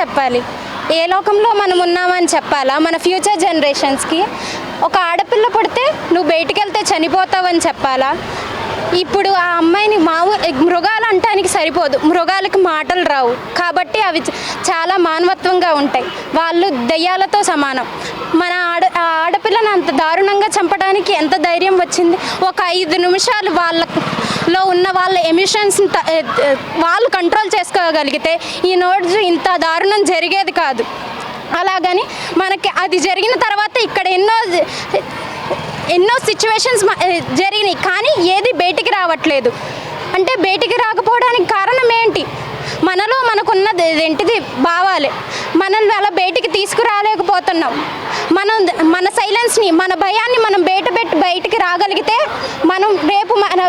చెప్పాలి. ఏ లోకంలో మనం ఉన్నామని చెప్పాలా? మన ఫ్యూచర్ జనరేషన్స్కి? ఒక ఆడపిల్ల పుడితే నువ్వు బయటికి వెళ్తే చనిపోతావని చెప్పాలా? ఇప్పుడు ఆ అమ్మాయిని మాము మృగాలు అంటానికి సరిపోదు. మృగాలకి మాటలు రావు. కాబట్టి అవి చాలా మానవత్వంగా ఉంటాయి. వాళ్ళు దయ్యాలతో సమానం. మన ఆడ ఆడపిల్లను అంత దారుణంగా చంపడానికి ఎంత ధైర్యం వచ్చింది? ఒక ఐదు నిమిషాలు వాళ్ళలో ఉన్న వాళ్ళ ఎమిషన్స్ని వాళ్ళు కంట్రోల్ చేసుకోగలిగితే ఈ రోజు ఇంత దారుణం జరిగేది కాదు. అలాగని మనకి అది జరిగిన తర్వాత ఇక్కడ ఎన్నో ఎన్నో సిచ్యువేషన్స్ జరిగినాయి. కానీ ఏది బయటికి రావట్లేదు. అంటే బయటికి రాకపోవడానికి కారణం ఏంటి? మనలో మనకున్నది ఏంటిది భావాలే. మనల్ని అలా బయటికి తీసుకురాలే పోతున్నాం. మనం మన సైలెన్స్ని మన భయాన్ని మనం బయట పెట్టి బయటికి రాగలిగితే మనం రేపు మన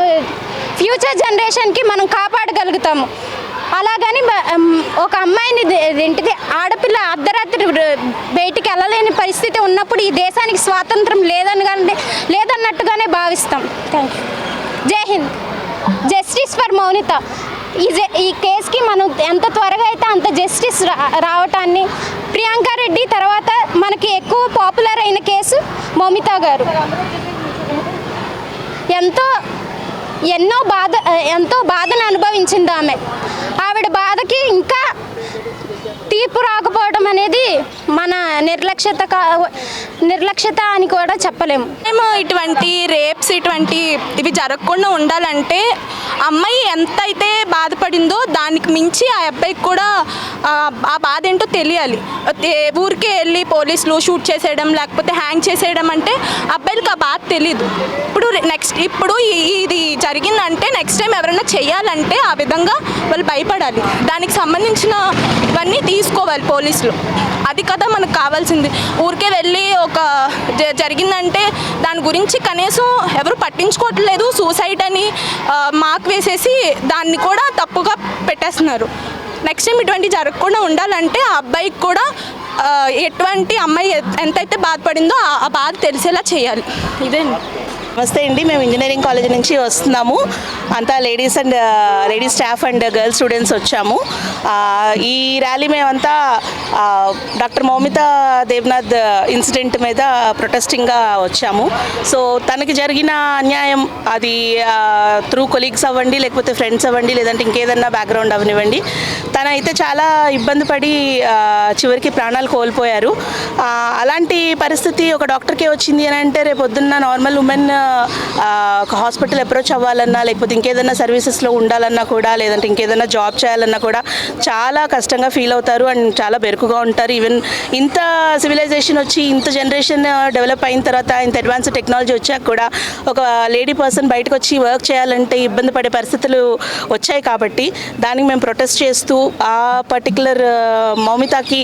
ఫ్యూచర్ జనరేషన్కి మనం కాపాడగలుగుతాము. అలాగని ఒక అమ్మాయిని ఏంటిది ఆడపిల్ల అర్ధరాత్రి బయటికి వెళ్ళలేని పరిస్థితి ఉన్నప్పుడు ఈ దేశానికి స్వాతంత్రం లేదని లేదన్నట్టుగానే భావిస్తాం. థ్యాంక్ యూ జై హింద్. జస్టిస్ ఫర్ మౌనిత ఈ జ- ఈ కేసుకి మనం ఎంత త్వరగా అయితే అంత జస్టిస్ రా రావటాన్ని ప్రియాంక రెడ్డి తర్వాత మనకి ఎక్కువ పాపులర్ అయిన కేసు మౌమిత గారు. ఎంతో ఎన్నో బాధ ఎంతో బాధను అనుభవించింది ఆమె. ఆవిడ బాధకి ఇంకా తీర్పు రాకపోవడం అనేది మన నిర్లక్ష్యత కా- నిర్లక్ష్యత అని కూడా చెప్పలేము. మేము ఇటువంటి రేప్స్ ఇటువంటి ఇవి జరగకుండా ఉండాలంటే అమ్మాయి ఎంత అయితే బాధపడిందో దానికి మించి ఆ అబ్బాయికి కూడా ఆ, బాధ ఏంటో తెలియాలి. ఊరికే వెళ్ళి పోలీసులు షూట్ చేసేయడం లేకపోతే హ్యాంగ్ చేసేయడం అంటే అబ్బాయిలకి ఆ బాధ తెలీదు. ఇప్పుడు నెక్స్ట్ ఇప్పుడు ఈ- ఇది జరిగిందంటే నెక్స్ట్ టైం ఎవరైనా చేయాలంటే ఆ విధంగా వాళ్ళు భయపడాలి. దానికి సంబంధించినవన్నీ తీసుకోవాలి పోలీసులు. అది కదా మనకు కావాల్సింది. ఊరికే వెళ్ళి ఒక జ- జరిగిందంటే దాని గురించి కనీసం ఎవరు పట్టించుకోవట్లేదు. సూసైడ్ అని మార్క్ వేసేసి దాన్ని కూడా తప్పుగా పెట్టేస్తున్నారు. నెక్స్ట్ టైం ఇటువంటి జరగకుండా ఉండాలంటే ఆ అబ్బాయికి కూడా ఎటువంటి అమ్మాయి ఎంతైతే బాధపడిందో ఆ- ఆ బాధ తెలిసేలా చేయాలి. ఇదే నమస్తే అండి. మేము ఇంజనీరింగ్ కాలేజ్ నుంచి వస్తున్నాము. అంతా ladies and ladies staff and girls students వచ్చాము. ఈ ర్యాలీ మేమంతా డాక్టర్ మౌమిత దేవ్నాథ్ ఇన్సిడెంట్ మీద ప్రొటెస్టింగ్గా వచ్చాము. సో తనకి జరిగిన అన్యాయం అది త్రూ కొలీగ్స్ అవ్వండి లేకపోతే ఫ్రెండ్స్ అవ్వండి లేదంటే ఇంకేదన్నా బ్యాక్గ్రౌండ్ అవనివ్వండి తన అయితే చాలా ఇబ్బంది పడి చివరికి ప్రాణాలు కోల్పోయారు. అలాంటి పరిస్థితి ఒక డాక్టర్కే వచ్చింది అని అంటే రేపు పొద్దున్న నార్మల్ ఉమెన్ హాస్పిటల్ అప్రోచ్ అవ్వాలన్నా లేకపోతే ఇంకేదైనా సర్వీసెస్లో ఉండాలన్నా కూడా లేదంటే ఇంకేదైనా జాబ్ చేయాలన్నా కూడా చాలా కష్టంగా ఫీల్ అవుతారు అండ్ చాలా బెరుకుగా ఉంటారు. ఈవెన్ ఇంత సివిలైజేషన్ వచ్చి ఇంత జనరేషన్ డెవలప్ అయిన తర్వాత ఇంత అడ్వాన్స్ టెక్నాలజీ వచ్చాక కూడా ఒక లేడీ పర్సన్ బయటకు వచ్చి వర్క్ చేయాలంటే ఇబ్బంది పడే పరిస్థితులు వచ్చాయి కాబట్టి దానికి మేము ప్రొటెస్ట్ చేస్తూ ఆ పర్టికులర్ మౌమితాకి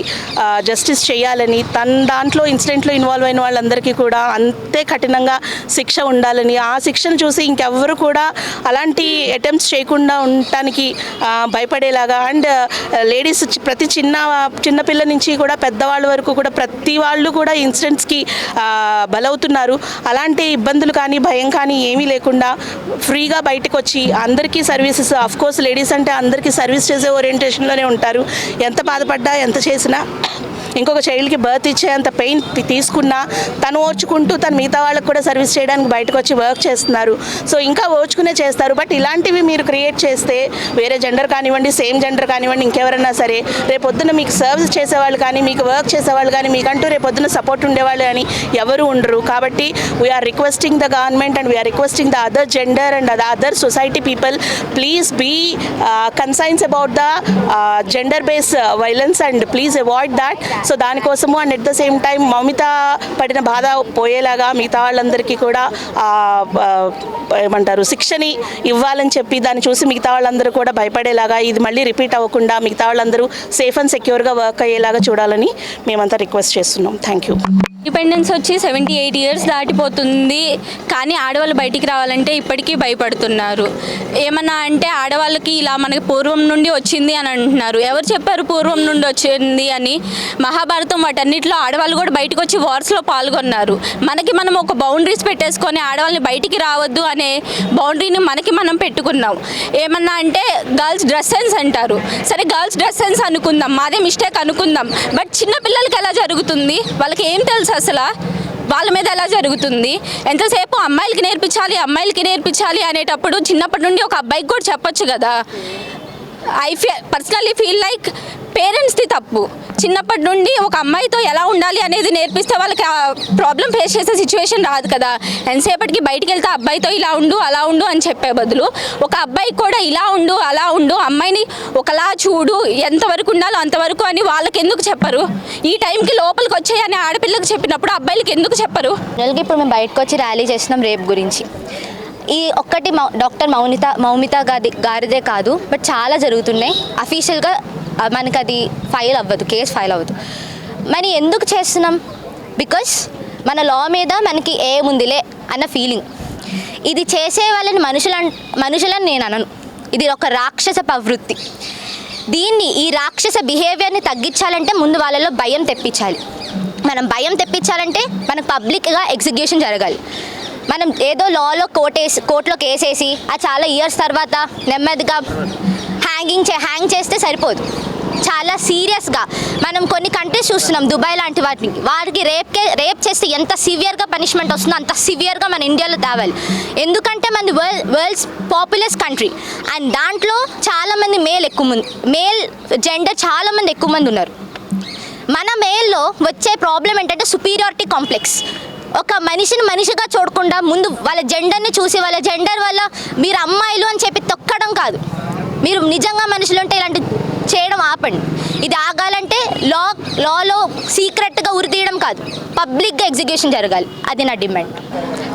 జస్టిస్ చేయాలని తన దాంట్లో ఇన్సిడెంట్లో ఇన్వాల్వ్ అయిన వాళ్ళందరికీ కూడా అంతే కఠినంగా శిక్ష ఉండాలని ఆ శిక్షను చూసి ఇంకెవ్వరు కూడా అలాంటి అటెంప్ట్స్ చేయకుండా ఉండటానికి భయపడేలాగా అండ్ లేడీస్ ప్రతి చిన్న చిన్నపిల్ల నుంచి కూడా పెద్దవాళ్ళ వరకు కూడా ప్రతి వాళ్ళు కూడా ఇన్సిడెంట్స్కి బలవుతున్నారు. అలాంటి ఇబ్బందులు కానీ భయం కానీ ఏమీ లేకుండా ఫ్రీగా బయటకు వచ్చి అందరికీ సర్వీసెస్ అఫ్ కోర్స్ లేడీస్ అంటే అందరికీ సర్వీస్ చేసే ఓరియంటేషన్లోనే ఉంటారు. ఎంత బాధపడ్డా ఎంత చేసినా ఇంకొక చైల్డ్కి బర్త్ ఇచ్చేంత పెయిన్ తీసుకున్నా తను ఓర్చుకుంటూ తను మిగతా వాళ్ళకి కూడా సర్వీస్ చేయడానికి బయటకు వచ్చి వర్క్ చేస్తున్నారు. సో ఇంకా ఓర్చుకునే చేస్తారు. బట్ ఇలాంటివి మీరు క్రియేట్ చేస్తే వేరే జెండర్ కానివ్వండి సేమ్ జెండర్ కానివ్వండి ఇంకెవరన్నా సరే రేపొద్దున మీకు సర్వీస్ చేసేవాళ్ళు కానీ మీకు వర్క్ చేసేవాళ్ళు కానీ మీకంటూ రేపొద్దున సపోర్ట్ ఉండేవాళ్ళు కానీ ఎవరు ఉండరు. కాబట్టి we are requesting the government and we are requesting the other gender and the other society people please be conscience about the gender base violence and please avoid that so దానికోసము and at the same time Mamita పడిన బాధ పోయేలాగా మిగతా వాళ్ళందరికీ కూడా ఏమంటారు శిక్షని ఇవ్వాలని చెప్పి దాన్ని చూసి మిగతా వాళ్ళందరూ కూడా భయపడేలాగా ఇది మళ్ళీ రిపీట్ అవ్వకుండా మిగతా వాళ్ళందరూ సేఫ్ అండ్ సెక్యూర్గా వర్క్ అయ్యేలాగా చూడాలని మేమంతా రిక్వెస్ట్ చేస్తున్నాం. థ్యాంక్ యూ ఇండిపెండెన్స్ వచ్చి సెవెంటీ ఎయిట్ ఇయర్స్ దాటిపోతుంది. కానీ ఆడవాళ్ళు బయటికి రావాలంటే ఇప్పటికీ భయపడుతున్నారు. ఏమన్నా అంటే ఆడవాళ్ళకి ఇలా మనకి పూర్వం నుండి వచ్చింది అని అంటున్నారు. ఎవరు చెప్పారు పూర్వం నుండి వచ్చింది అని? మహాభారతం వాటన్నిటిలో ఆడవాళ్ళు కూడా బయటకు వచ్చి వార్స్లో పాల్గొన్నారు. మనకి మనం ఒక బౌండరీస్ పెట్టేసుకొని ఆడవాళ్ళని బయటికి రావద్దు అనే బౌండరీని మనకి మనం పెట్టుకున్నాం. ఏమన్నా అంటే గర్ల్స్ డ్రెస్ సెన్స్ అంటారు. సరే గర్ల్స్ డ్రెస్ సెన్స్ అనుకుందాం. మాదే మిస్టేక్ అనుకుందాం. బట్ చిన్న పిల్లలకి ఎలా జరుగుతుంది? వాళ్ళకి ఏం తెలుసు అసలు వాళ్ళ మీద ఎలా జరుగుతుంది? ఎంతసేపు అమ్మాయిలకి నేర్పించాలి అమ్మాయిలకి నేర్పించాలి అనేటప్పుడు చిన్నప్పటి నుండి ఒక అబ్బాయికి కూడా చెప్పొచ్చు కదా. I fee personally feel like పేరెంట్స్ది తప్పు. చిన్నప్పటి నుండి ఒక అమ్మాయితో ఎలా ఉండాలి అనేది నేర్పిస్తే వాళ్ళకి ఆ ప్రాబ్లం ఫేస్ చేసే సిచ్యువేషన్ రాదు కదా. ఎంతసేపటికి బయటికి వెళ్తే అబ్బాయితో ఇలా ఉండు అలా ఉండు అని చెప్పే బదులు ఒక అబ్బాయికి కూడా ఇలా ఉండు అలా ఉండు అమ్మాయిని ఒకలా చూడు ఎంతవరకు ఉండాలో అంతవరకు అని వాళ్ళకి ఎందుకు చెప్పరు? ఈ టైంకి లోపలికి వచ్చాయని ఆడపిల్లకి చెప్పినప్పుడు అబ్బాయిలకి ఎందుకు చెప్పరు? ఇప్పుడు మేము బయటకు వచ్చి ర్యాలీ చేస్తున్నాం రేపు గురించి. ఈ ఒక్కటి మౌ డాక్టర్ మౌనిత మౌమిత గారి గారిదే కాదు బట్ చాలా జరుగుతున్నాయి. అఫీషియల్గా మనకి అది ఫైల్ అవ్వదు కేసు ఫైల్ అవ్వదు. మరి ఎందుకు చేస్తున్నాం? బికాస్ మన లా మీద మనకి ఏముందిలే అన్న ఫీలింగ్ ఇది చేసే వాళ్ళని మనుషుల మనుషులని నేను అనను. ఇది ఒక రాక్షస ప్రవృత్తి. దీన్ని ఈ రాక్షస బిహేవియర్ని తగ్గించాలంటే ముందు వాళ్ళలో భయం తెప్పించాలి. మనం భయం తెప్పించాలంటే మనకు పబ్లిక్గా ఎగ్జిక్యూషన్ జరగాలి. మనం ఏదో లాలో కోటేసి కోర్టులో కేసేసి ఆ చాలా ఇయర్స్ తర్వాత నెమ్మదిగా హ్యాంగింగ్ చే హ్యాంగ్ చేస్తే సరిపోదు. చాలా సీరియస్గా మనం కొన్ని కంట్రీస్ చూస్తున్నాం దుబాయ్ లాంటి వాటిని. వారికి రేప్కే రేప్ చేస్తే ఎంత సివియర్గా పనిష్మెంట్ వస్తుందో అంత సివియర్గా మన ఇండియాలో తేవాలి ఎందుకంటే మన world world's populous country and దాంట్లో చాలామంది మేల్ ఎక్కువ మంది మేల్ జెండర్ చాలామంది ఎక్కువ మంది ఉన్నారు. మన మేల్లో వచ్చే ప్రాబ్లం ఏంటంటే సుపీరియారిటీ కాంప్లెక్స్ ఒక మనిషిని మనిషిగా చూడకుండా ముందు వాళ్ళ జెండర్ని చూసి వాళ్ళ జెండర్ వల్ల మీరు అమ్మాయిలు అని చెప్పి తొక్కడం కాదు. మీరు నిజంగా మనుషులు ఉంటే ఇలాంటి చేయడం ఆపండి. ఇది ఆగాలంటే లా లాలో సీక్రెట్గా ఉరితీయడం కాదు. పబ్లిక్గా ఎగ్జిక్యూషన్ జరగాలి. అది నా డిమాండ్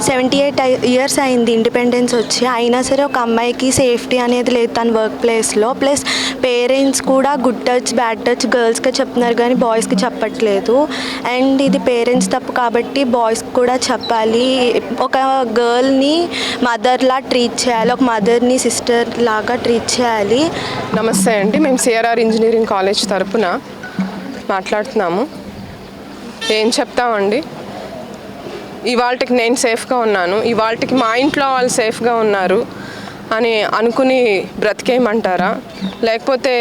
సెవెంటీ ఎయిట్ ఇయర్స్ అయింది ఇండిపెండెన్స్ వచ్చి. అయినా సరే ఒక అమ్మాయికి సేఫ్టీ అనేది లేదు తన వర్క్ ప్లేస్లో ప్లస్ పేరెంట్స్ కూడా గుడ్ టచ్ బ్యాడ్ టచ్ గర్ల్స్కి చెప్తున్నారు కానీ బాయ్స్కి చెప్పట్లేదు. అండ్ ఇది పేరెంట్స్ తప్పు కాబట్టి బాయ్స్కి కూడా చెప్పాలి. ఒక గర్ల్ని మదర్లా ట్రీట్ చేయాలి. ఒక మదర్ని సిస్టర్ లాగా ట్రీట్ చేయాలి. నమస్తే అండి. మేము సిఆర్ఆర్ ఇంజనీరింగ్ కాలేజ్ తరపున మాట్లాడుతున్నాము. ఏం చెప్తామండి? ఇవాళకి నేను సేఫ్గా ఉన్నాను. ఇవాళకి మా ఇంట్లో వాళ్ళు సేఫ్గా ఉన్నారు అని అనుకుని బ్రతికేయమంటారా? లేకపోతే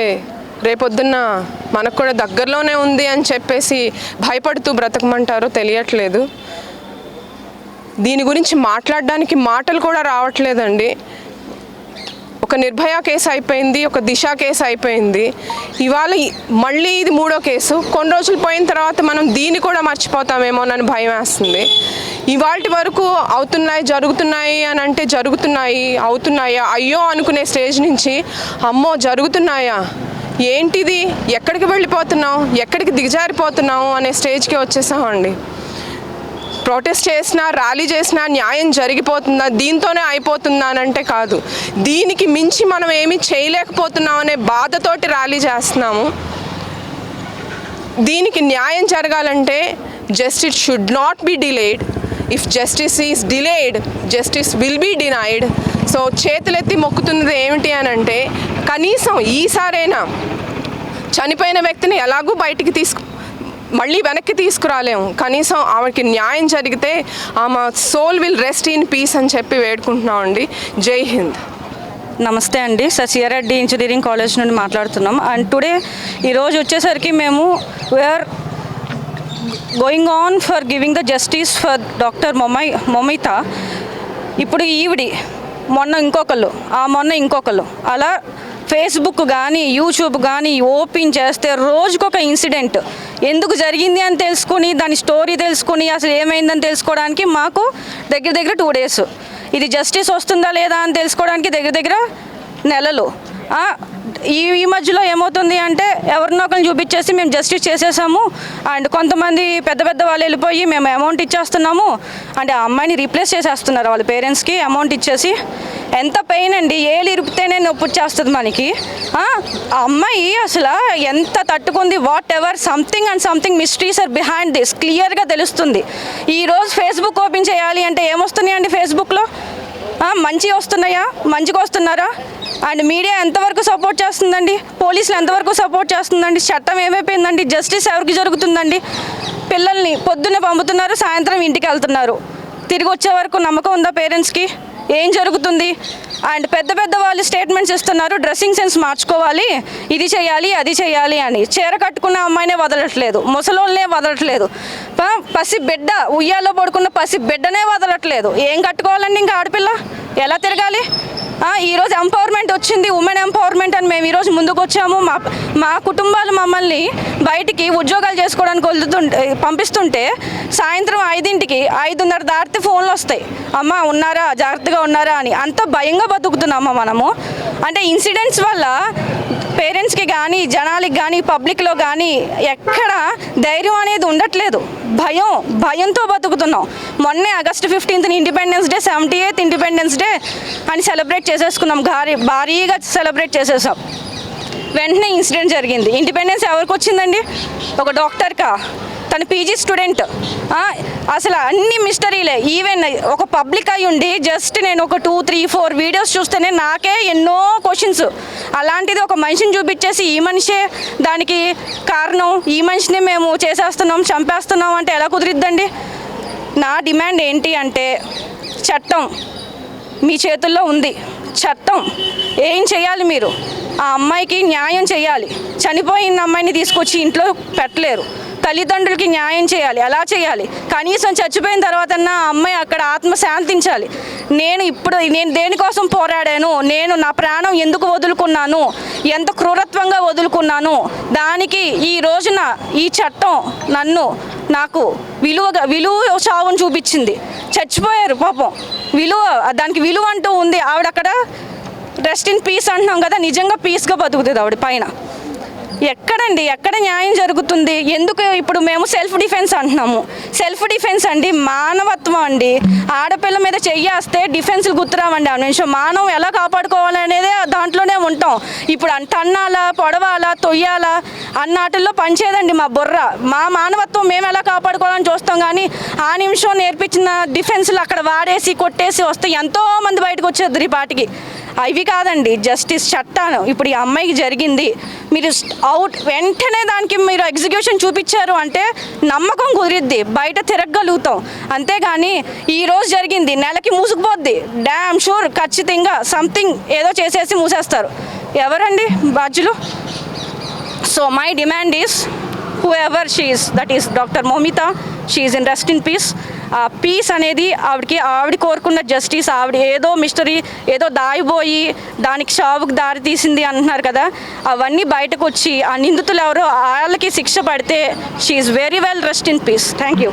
రేపొద్దున్న మనకు కూడా దగ్గరలోనే ఉంది అని చెప్పేసి భయపడుతూ బ్రతకమంటారో తెలియట్లేదు. దీని గురించి మాట్లాడడానికి మాటలు కూడా రావట్లేదండి. ఒక నిర్భయ కేసు అయిపోయింది ఒక దిశ కేసు అయిపోయింది. ఇవాళ మళ్ళీ ఇది మూడో కేసు. కొన్ని రోజులు పోయిన తర్వాత మనం దీన్ని కూడా మర్చిపోతామేమోనని భయం వేస్తుంది. ఇవాటి వరకు అవుతున్నాయి జరుగుతున్నాయి అని అంటే జరుగుతున్నాయి అవుతున్నాయా? అయ్యో అనుకునే స్టేజ్ నుంచి అమ్మో జరుగుతున్నాయా? ఏంటిది? ఎక్కడికి వెళ్ళిపోతున్నాం ఎక్కడికి దిగజారిపోతున్నాం అనే స్టేజ్కి వచ్చేసామండి. ప్రొటెస్ట్ చేసినా ర్యాలీ చేసినా న్యాయం జరిగిపోతుందా? దీంతోనే అయిపోతుందా అని అంటే కాదు. దీనికి మించి మనం ఏమి చేయలేకపోతున్నాం అనే బాధతోటి ర్యాలీ చేస్తున్నాము. దీనికి న్యాయం జరగాలంటే justice should not be delayed. If justice is delayed justice will be denied. So చేతులెత్తి మొక్కుతున్నది ఏమిటి అని అంటే కనీసం ఈసారైనా చనిపోయిన వ్యక్తిని ఎలాగూ బయటికి తీసుకు మళ్ళీ వెనక్కి తీసుకురాలేము. కనీసం ఆమెకి న్యాయం జరిగితే ఆమె soul will rest in peace అని చెప్పి వేడుకుంటున్నామండి జై హింద్. నమస్తే అండి. ససియారెడ్డి ఇంజనీరింగ్ కాలేజ్ నుండి మాట్లాడుతున్నాం. అండ్ టుడే ఈరోజు వచ్చేసరికి మేము we are going on for giving the justice for doctor Momai Moumita ఇప్పుడు ఈవిడి మొన్న ఇంకొకళ్ళు ఆ మొన్న ఇంకొకళ్ళు. అలా ఫేస్బుక్ కానీ యూట్యూబ్ కానీ ఓపెన్ చేస్తే రోజుకొక ఇన్సిడెంట్. ఎందుకు జరిగింది అని తెలుసుకుని దాని స్టోరీ తెలుసుకుని అసలు ఏమైందని తెలుసుకోవడానికి మాకు దగ్గర దగ్గర టూ డేస్. ఇది జస్టిస్ వస్తుందా లేదా అని తెలుసుకోవడానికి దగ్గర దగ్గర నెలలు. ఈ ఈ మధ్యలో ఏమవుతుంది అంటే ఎవరినో ఒకరిని చూపించేసి మేము జస్టిస్ చేసేసాము. అండ్ కొంతమంది పెద్ద పెద్ద వాళ్ళు వెళ్ళిపోయి మేము అమౌంట్ ఇచ్చేస్తున్నాము. అంటే ఆ అమ్మాయిని రీప్లేస్ చేసేస్తున్నారు వాళ్ళ పేరెంట్స్కి అమౌంట్ ఇచ్చేసి. ఎంత పెయిన్ అండి ఏళ్ళు ఇరిపితే నొప్పి వచ్చేస్తుంది మనకి. ఆ అమ్మాయి అసలు ఎంత తట్టుకుంది whatever something and something mysteries are behind this క్లియర్గా తెలుస్తుంది. ఈరోజు ఫేస్బుక్ ఓపెన్ చేయాలి అంటే ఏమొస్తున్నాయండి ఫేస్బుక్లో మంచిగా వస్తున్నాయా? మంచిగా వస్తున్నారా? అండ్ మీడియా ఎంతవరకు సపోర్ట్ చేస్తుందండి? పోలీసులు ఎంతవరకు సపోర్ట్ చేస్తుందండి? చట్టం ఏమైపోయిందండి? జస్టిస్ ఎవరికి జరుగుతుందండి? పిల్లల్ని పొద్దున్నే పంపుతున్నారు సాయంత్రం ఇంటికి వెళ్తున్నారు. తిరిగి వచ్చే వరకు నమ్మకం ఉందా పేరెంట్స్కి ఏం జరుగుతుంది? అండ్ పెద్ద పెద్ద వాళ్ళు స్టేట్మెంట్స్ ఇస్తున్నారు డ్రెస్సింగ్ సెన్స్ మార్చుకోవాలి ఇది చేయాలి అది చేయాలి అని. చీర కట్టుకున్న అమ్మాయినే వదలట్లేదు ముసలోళ్ళనే వదలట్లేదు. పసి బిడ్డ ఉయ్యాలో పడుకున్న పసి బిడ్డనే వదలట్లేదు. ఏం కట్టుకోవాలండి ఇంకా ఆడపిల్ల? ఎలా తిరగాలి? ఈరోజు ఎంపవర్మెంట్ వచ్చింది ఉమెన్ ఎంపవర్మెంట్ అని మేము ఈరోజు ముందుకు వచ్చాము మా మా కుటుంబాలు మమ్మల్ని బయటికి ఉద్యోగాలు చేసుకోవడానికి వదులుతుంటే పంపిస్తుంటే సాయంత్రం ఐదింటికి ఐదున్నర దాటితే ఫోన్లు వస్తాయి. అమ్మ ఉన్నారా? జాగ్రత్తగా ఉన్నారా? అని. అంత భయంగా బతుకుతున్నామా మనము? అంటే ఇన్సిడెంట్స్ వల్ల పేరెంట్స్కి కానీ జనాలకి కానీ పబ్లిక్లో కానీ ఎక్కడ ధైర్యం అనేది ఉండట్లేదు. భయం భయంతో బతుకుతున్నాం. మొన్నే August fifteenth independence day seventy eighth independence day అని సెలబ్రేట్ చేసేసుకున్నాం. భారీ భారీగా సెలబ్రేట్ చేసేసాం. వెంటనే ఇన్సిడెంట్ జరిగింది. ఇండిపెండెన్స్ ఎవరికి వచ్చిందండి? ఒక డాక్టర్కా? తను పీజీ స్టూడెంట్. అసలు అన్ని మిస్టరీలే. ఈవెన్ ఒక పబ్లిక్ అయి ఉండి జస్ట్ నేను ఒక టూ త్రీ ఫోర్ వీడియోస్ చూస్తేనే నాకే ఎన్నో క్వశ్చన్స్ అలాంటిది ఒక మనిషిని చూపించేసి ఈ మనిషే దానికి కారణం. ఈ మనిషిని మేము చేసేస్తున్నాం చంపేస్తున్నాం అంటే ఎలా కుదిరిద్దండి? నా డిమాండ్ ఏంటి అంటే చట్టం మీ చేతుల్లో ఉంది. చట్టం. ఏం చేయాలి మీరు? ఆ అమ్మాయికి న్యాయం చేయాలి. చనిపోయిన అమ్మాయిని తీసుకొచ్చి ఇంట్లో పెట్టలేరు. తల్లిదండ్రులకి న్యాయం చేయాలి ఎలా చేయాలి. కనీసం చచ్చిపోయిన తర్వాత ఆ అమ్మాయి అక్కడ ఆత్మ శాంతించాలి నేను ఇప్పుడు నేను దేనికోసం పోరాడాను? నేను నా ప్రాణం ఎందుకు వదులుకున్నాను? ఎంత క్రూరత్వంగా వదులుకున్నాను? దానికి ఈ రోజున ఈ చట్టం నన్ను నాకు విలువగా విలువ చావును చూపించింది. చచ్చిపోయారు పాపం. విలువ దానికి విలువ అంటూ ఉంది. ఆవిడ అక్కడ రెస్ట్ ఇన్ పీస్ అంటున్నాం కదా నిజంగా పీస్గా బతుకుతుంది ఆవిడ పైన. ఎక్కడండి ఎక్కడ న్యాయం జరుగుతుంది? ఎందుకు ఇప్పుడు మేము సెల్ఫ్ డిఫెన్స్ అంటున్నాము? సెల్ఫ్ డిఫెన్స్ అండి మానవత్వం అండి. ఆడపిల్ల మీద చెయ్యేస్తే డిఫెన్స్లు గుర్తురామండి ఆ నిమిషం మానవం ఎలా కాపాడుకోవాలనేదే దాంట్లోనే ఉంటాం. ఇప్పుడు అంట పొడవాలా తొయ్యాలా? అన్నాటిల్లో పనిచేయదండి మా బుర్ర. మా మానవత్వం మేము ఎలా కాపాడుకోవాలని చూస్తాం కానీ ఆ నిమిషం నేర్పించిన డిఫెన్స్లు అక్కడ వాడేసి కొట్టేసి వస్తే ఎంతోమంది బయటకు వచ్చేది ఈ పాటికి. అవి కాదండి జస్టిస్ చట్టాలు. ఇప్పుడు ఈ అమ్మాయికి జరిగింది మీరు అవుట్ వెంటనే దానికి మీరు ఎగ్జిక్యూషన్ చూపించారు అంటే నమ్మకం కుదిరిద్ది బయట తిరగగలుగుతాం. అంతేగాని ఈ రోజు జరిగింది నెలకి మూసుకుపోద్ది. డ్యామ్ షూర్ ఖచ్చితంగా సంథింగ్ ఏదో చేసేసి మూసేస్తారు. ఎవరండి బాధ్యులు? So my demand is whoever she is that is doctor Moumita she is in rest in peace ఆ పీస్ అనేది ఆవిడకి ఆవిడ కోరుకున్న జస్టిస్ ఆవిడ ఏదో మిస్టరీ ఏదో దాయిపోయి దానికి షాపుకు దారి తీసింది అంటున్నారు కదా. అవన్నీ బయటకు వచ్చి ఆ నిందితులు ఎవరో వాళ్ళకి శిక్ష పడితే she is very well rest in peace thank you